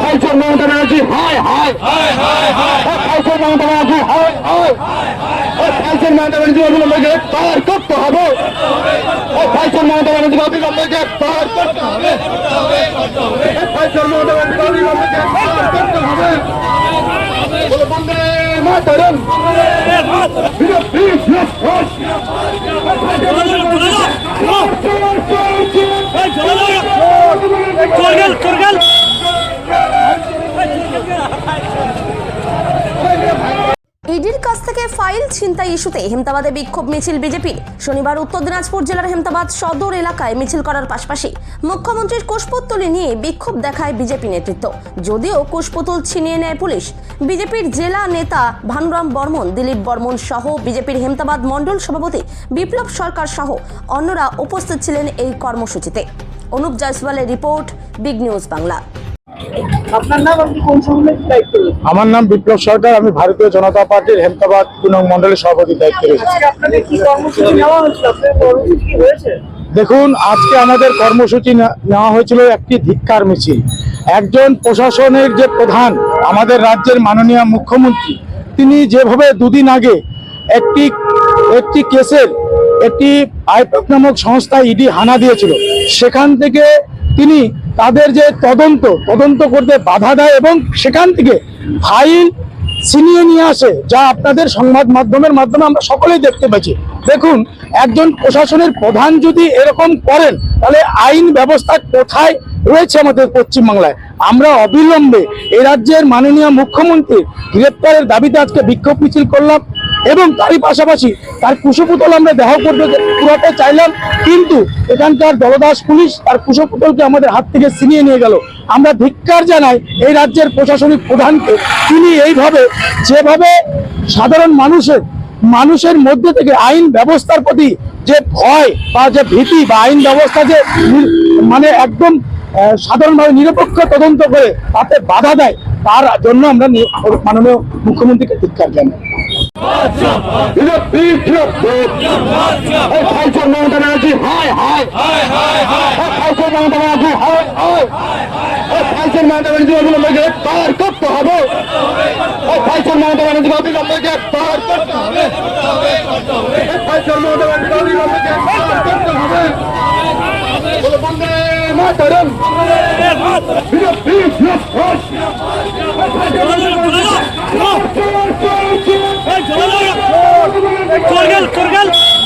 ফাইসল মমতা ব্যানার্জি হায় হায় ফাইসল মমতা ব্যানার্জি হায় হায় ফাইসল মমতা ব্যানার্জি অবিলম্বে গ্রেফতার করতে হবে ফাইসল মমতা ব্যানার্জি অবিলম্বে গ্রেফতার করতে হবে ফাইসল মমতা ব্যানার্জি অবিলম্বে গ্রেফতার করতে হবে বলে বন্দে মাতরম ইডির কাছ থেকে ফাইল ছিনতাই ইস্যুতে হেমতাবাদে বিক্ষোভ মিছিল বিজেপির। শনিবার উত্তর দিনাজপুর জেলার হেমতাবাদ সদর এলাকায় মিছিল করার পাশাপাশি মুখ্যমন্ত্রীর কুশপুত্তলি নিয়ে বিক্ষোভ দেখায় বিজেপি নেতৃত্ব। যদিও কুশপুতুল ছিনিয়ে নেয় পুলিশ, বিজেপির জেলা নেতা ভানুরাম বর্মন, দিলীপ বর্মন সহ বিজেপির হেমতাবাদ মণ্ডল সভাপতি বিপ্লব সরকার সহ অন্যরা উপস্থিত ছিলেন এই কর্মসূচিতে। অনুপ জয়সওয়ালের রিপোর্ট, বিগ নিউজ বাংলা। আপনার নাম আপনি কোন সংগঠনের দায়িত্ব আমার নাম বিপ্লব সরকার আমি ভারতীয় জনতা পার্টির হেমতাবাদ তৃণমূল মন্ডলের সভাপতি দায়িত্বে রয়েছে। আপনাদের কি কর্মসূচি নেওয়া হয়েছিল? আপনাদের কি হয়েছে? দেখুন আজকে আমাদের কর্মসূচি নেওয়া হয়েছিল একটি ধিক্কার মিছিল। একজন প্রশাসনের যে প্রধান আমাদের রাজ্যের মাননীয় মুখ্যমন্ত্রী তিনি যেভাবে দুদিন আগে একটি একটি কেসের একটি আইপক নামক সংস্থা ইডি হানা দিয়েছিল সেখান থেকে তিনি তাদের যে তদন্ত তদন্ত করতে বাধা দেয় এবং সেখান থেকে ফাইল ছিনিয়ে নিয়ে আসে, যা আপনাদের সংবাদ মাধ্যমের মাধ্যমে আমরা সকলেই দেখতে পাচ্ছি। দেখুন, একজন প্রশাসনের প্রধান যদি এরকম করেন, তাহলে আইন ব্যবস্থা কোথায় রয়েছে আমাদের পশ্চিমবাংলায়? আমরা অবিলম্বে এই রাজ্যের মাননীয় মুখ্যমন্ত্রী গ্রেপ্তারের দাবিতে আজকে বিক্ষোভ মিছিল করলাম। এবং তারই পাশাপাশি তার কুশপুতল আমরা দেহ করতে পুরাতে চাইলাম, কিন্তু এখানকার দলদাস পুলিশ তার কুশপুতলকে আমাদের হাত থেকে ছিনিয়ে নিয়ে গেল। আমরা ধিক্কার জানাই এই রাজ্যের প্রশাসনিক প্রধানকে। তিনি এইভাবে, যেভাবে সাধারণ মানুষের মানুষের মধ্যে থেকে আইন ব্যবস্থার প্রতি যে ভয় বা যে ভীতি বা আইন ব্যবস্থা যে মানে একদম সাধারণভাবে নিরপেক্ষ তদন্ত করে তাতে বাধা দেয়, তার জন্য আমরা মাননীয় মুখ্যমন্ত্রীকে ধিক্কার জানাই। ফাইসল মমতা ব্যানার্জি হায় হায় ফাইসল মমতা ব্যানার্জি হায় হায় ফাইসল মমতা ব্যানার্জি অবিলম্বে গ্রেফতার করতে হবে ফাইসল মমতা ব্যানার্জি অবিলম্বে গ্রেফতার করতে হবে Vamos!